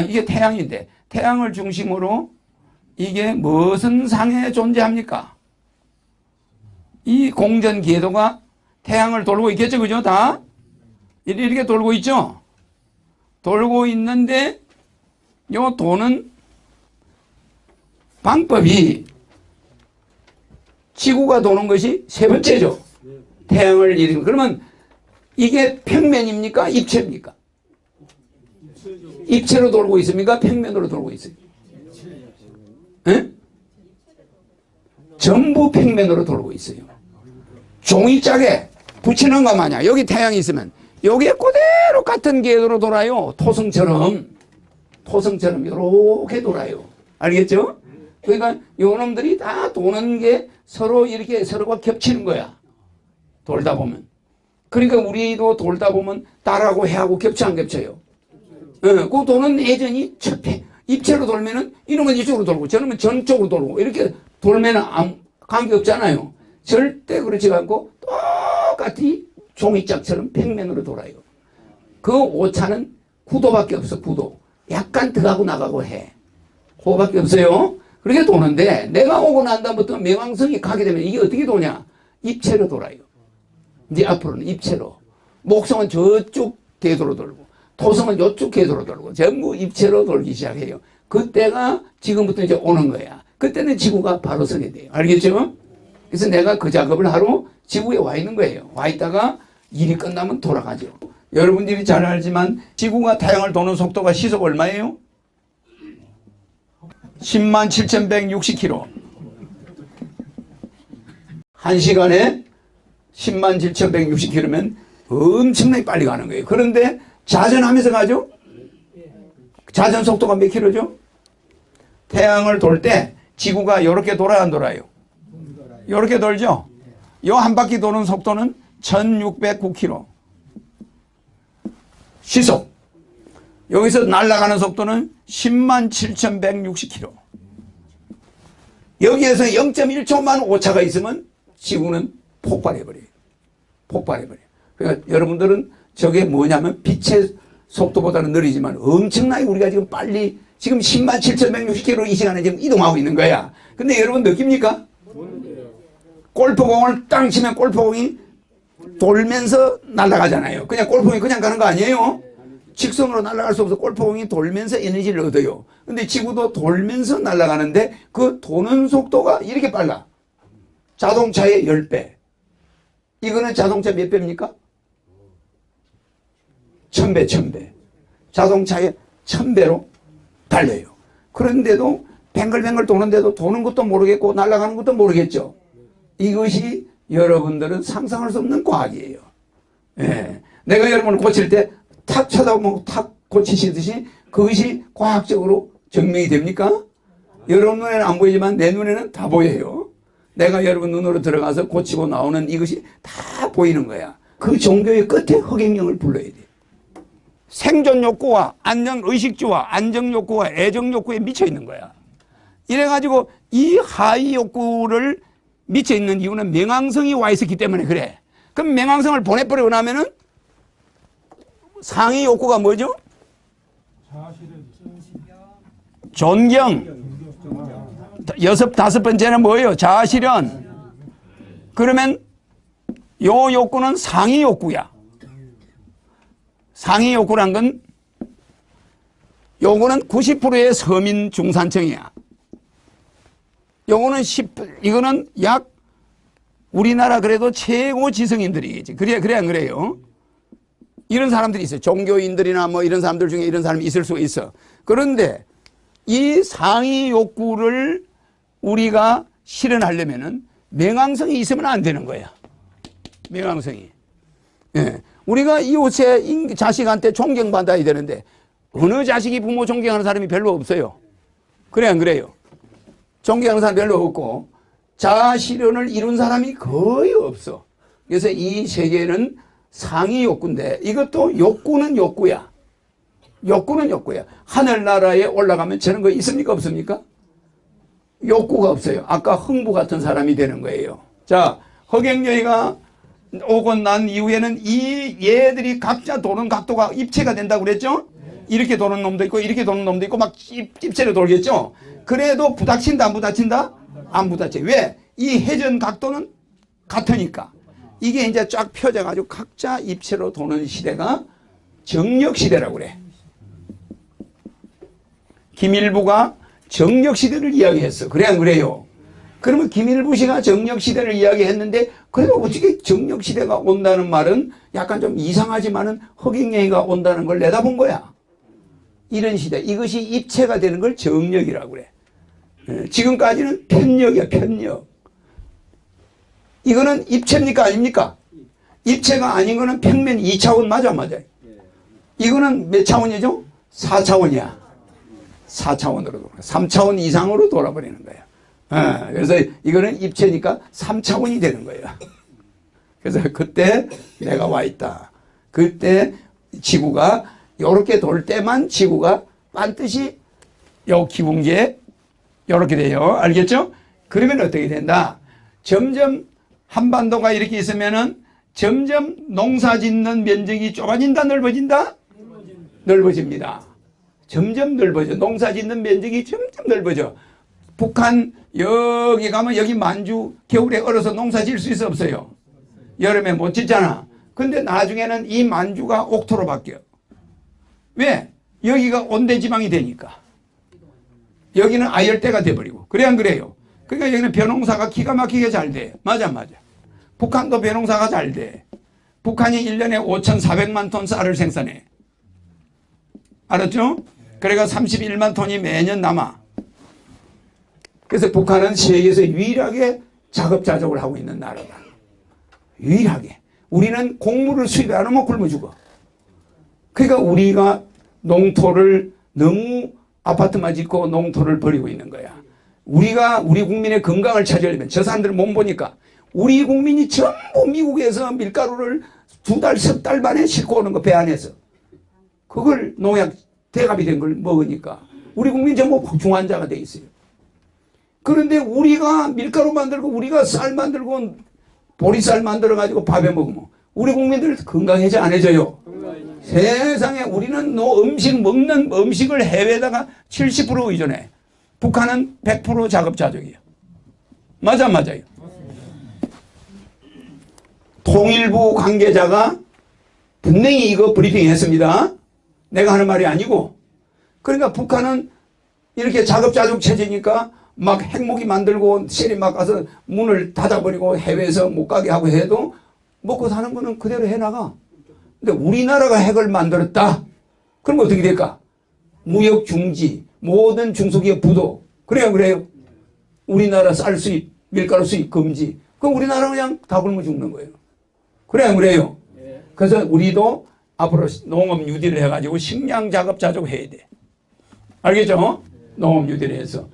자, 이게 태양인데 태양을 중심으로 이게 무슨 상에 존재합니까? 이 공전 궤도가 태양을 돌고 있겠죠, 그죠? 다 이렇게 돌고 있죠. 돌고 있는데 요 도는 방법이 지구가 도는 것이 세 번째죠. 태양을 이루고 그러면 이게 평면입니까? 입체입니까? 입체로 돌고 있습니까? 평면으로 돌고 있어요. 예? 전부 평면으로 돌고 있어요. 종이짝에 붙이는 거 마냥 여기 태양이 있으면 여기에 그대로 같은 궤도로 돌아요. 토성처럼 토성처럼 이렇게 돌아요. 알겠죠? 그러니까 요놈들이 다 도는 게 서로 이렇게 서로가 겹치는 거야. 돌다 보면. 그러니까 우리도 돌다 보면 딸하고 해하고 겹쳐 안 겹쳐요? 예, 그 도는 예전이 첩해. 입체로 돌면은 이놈은 이쪽으로 돌고 저놈은 전쪽으로 돌고 이렇게 돌면은 아무 관계 없잖아요. 절대 그렇지 않고 똑같이 종이짝처럼 평면으로 돌아요. 그 오차는 구도밖에 없어 구도. 약간 들어가고 나가고 해. 그거밖에 없어요. 그렇게 도는데 내가 오고 난 다음부터 명왕성이 가게 되면 이게 어떻게 도냐? 입체로 돌아요. 이제 앞으로는 입체로. 목성은 저쪽 궤도로 돌고 토성은 이쪽 궤도로 돌고 전부 입체로 돌기 시작해요. 그때가 지금부터 이제 오는 거야. 그때는 지구가 바로 서게 돼요. 알겠죠? 그래서 내가 그 작업을 하러 지구에 와 있는 거예요. 와 있다가 일이 끝나면 돌아가죠. 여러분들이 잘 알지만 지구가 태양을 도는 속도가 시속 얼마예요? 10만 7,160km. 한 시간에 10만 7,160km면 엄청나게 빨리 가는 거예요. 그런데 자전하면서 가죠? 자전 속도가 몇 킬로죠? 태양을 돌 때 지구가 이렇게 돌아 안 돌아요? 이렇게 돌죠? 요 한 바퀴 도는 속도는 1609km. 시속. 여기서 날아가는 속도는 10만 7160km. 여기에서 0.1초만 오차가 있으면 지구는 폭발해버려요. 폭발해버려요. 그러니까 여러분들은 저게 뭐냐면 빛의 속도보다는 느리지만 엄청나게 우리가 지금 빨리 지금 10만 7,160km 이 시간에 지금 이동하고 있는 거야. 근데 여러분 느낍니까? 골프공을 땅 치면 골프공이 돌면서 날아가잖아요. 그냥 골프공이 그냥 가는 거 아니에요? 직선으로 날아갈 수 없어 골프공이 돌면서 에너지를 얻어요. 근데 지구도 돌면서 날아가는데 그 도는 속도가 이렇게 빨라. 자동차의 10배. 이거는 자동차 몇 배입니까? 천배, 천배. 자동차의 천배로 달려요. 그런데도 뱅글뱅글 도는데도 도는 것도 모르겠고 날아가는 것도 모르겠죠. 이것이 여러분들은 상상할 수 없는 과학이에요. 예. 내가 여러분을 고칠 때 탁 쳐다보면 탁 고치시듯이 그것이 과학적으로 증명이 됩니까? 여러분 눈에는 안 보이지만 내 눈에는 다 보여요. 내가 여러분 눈으로 들어가서 고치고 나오는 이것이 다 보이는 거야. 그 종교의 끝에 허경영을 불러야 돼. 생존 욕구와 안전 의식주와 안정 욕구와 애정 욕구에 미쳐 있는 거야. 이래 가지고 이 하위 욕구를 미쳐 있는 이유는 명왕성이 와 있었기 때문에 그래. 그럼 명왕성을 보내버리고 나면은 상위 욕구가 뭐죠? 존경. 여섯, 다섯 번째는 뭐예요? 자아실현. 그러면 요 욕구는 상위 욕구야. 상위 욕구란 건 요거는 90%의 서민 중산층이야. 요거는 10, 이거는 약 우리나라 그래도 최고 지성인들이겠지. 그래, 그래, 안 그래요? 이런 사람들이 있어요. 종교인들이나 뭐 이런 사람들 중에 이런 사람이 있을 수가 있어. 그런데 이 상위 욕구를 우리가 실현하려면은 명왕성이 있으면 안 되는 거야. 명왕성이. 예. 우리가 이웃의 인- 자식한테 존경받아야 되는데 어느 자식이 부모 존경하는 사람이 별로 없어요. 그래 안 그래요? 존경하는 사람 별로 없고 자아 실현을 이룬 사람이 거의 없어. 그래서 이 세계는 상위 욕구인데 이것도 욕구는 욕구야. 욕구는 욕구야. 하늘나라에 올라가면 저런 거 있습니까 없습니까? 욕구가 없어요. 아까 흥부 같은 사람이 되는 거예요. 자, 허경영이가 오고 난 이후에는 이 얘들이 각자 도는 각도가 입체가 된다고 그랬죠? 이렇게 도는 놈도 있고 이렇게 도는 놈도 있고 막 찝, 찝새로 돌겠죠. 그래도 부닥친다 안 부닥친다? 안 부닥쳐. 왜? 이 회전 각도는 같으니까. 이게 이제 쫙 펴져가지고 각자 입체로 도는 시대가 정력 시대라고 그래. 김일부가 정력 시대를 이야기했어. 그래 안 그래요? 그러면 김일부 씨가 정력 시대를 이야기했는데 그래도 어떻게 정력 시대가 온다는 말은 약간 좀 이상하지만은 허경영이가 온다는 걸 내다본 거야. 이런 시대. 이것이 입체가 되는 걸 정력이라고 그래. 예, 지금까지는 편력이야, 편력. 이거는 입체입니까? 아닙니까? 입체가 아닌 거는 평면 2차원 맞아, 맞아. 이거는 몇 차원이죠? 4차원이야. 4차원으로 돌아. 3차원 이상으로 돌아버리는 거야. 어, 그래서 이거는 입체니까 3차원이 되는 거예요. 그래서 그때 내가 와 있다. 그때 지구가 이렇게 돌 때만 지구가 반드시 요 기분계 이렇게 돼요. 알겠죠? 그러면 어떻게 된다? 점점 한반도가 이렇게 있으면은 점점 농사 짓는 면적이 좁아진다, 넓어진다? 넓어집니다. 점점 넓어져. 농사 짓는 면적이 점점 넓어져. 북한 여기 가면 여기 만주 겨울에 얼어서 농사 지을 수 있어 없어요? 여름에 못 짓잖아. 근데 나중에는 이 만주가 옥토로 바뀌어. 왜? 여기가 온대지방이 되니까. 여기는 아열대가 돼버리고. 그래 안 그래요? 그러니까 여기는 벼농사가 기가 막히게 잘 돼. 맞아 맞아. 북한도 벼농사가 잘 돼. 북한이 1년에 5,400만 톤 쌀을 생산해. 알았죠? 그래가 31만 톤이 매년 남아. 그래서 북한은 세계에서 유일하게 작업자족을 하고 있는 나라다. 유일하게. 우리는 곡물을 수입 안 하면 굶어 죽어. 그러니까 우리가 농토를 너무 아파트만 짓고 농토를 버리고 있는 거야. 우리가 우리 국민의 건강을 찾으려면 저 사람들 못 보니까 우리 국민이 전부 미국에서 밀가루를 두 달, 석 달 만에 싣고 오는 거 배 안에서. 그걸 농약 대갑이 된 걸 먹으니까 우리 국민 전부 중환자가 돼 있어요. 그런데 우리가 밀가루 만들고 우리가 쌀 만들고 보리쌀 만들어 가지고 밥에 먹으면 우리 국민들 건강해져 안 해져요? 세상에 우리는 노 음식 먹는 음식을 해외에다가 70% 의존해. 북한은 100% 자급자족이에요. 맞아 맞아요. 통일부 관계자가 분명히 이거 브리핑 했습니다. 내가 하는 말이 아니고. 그러니까 북한은 이렇게 자급자족 체제니까 막 핵무기 만들고 세리 막 가서 문을 닫아버리고 해외에서 못 가게 하고 해도 먹고 사는 거는 그대로 해나가. 근데 우리나라가 핵을 만들었다. 그럼 어떻게 될까? 무역 중지, 모든 중소기업 부도. 그래요, 그래요. 우리나라 쌀 수입, 밀가루 수입 금지. 그럼 우리나라 그냥 다 굶어 죽는 거예요. 그래요, 그래요. 그래서 우리도 앞으로 농업 유지를 해가지고 식량 작업 자족 해야 돼. 알겠죠? 농업 유지를 해서.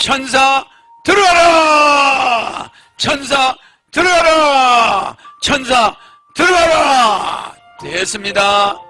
천사 들어가라! 천사 들어가라! 천사 들어가라! 됐습니다.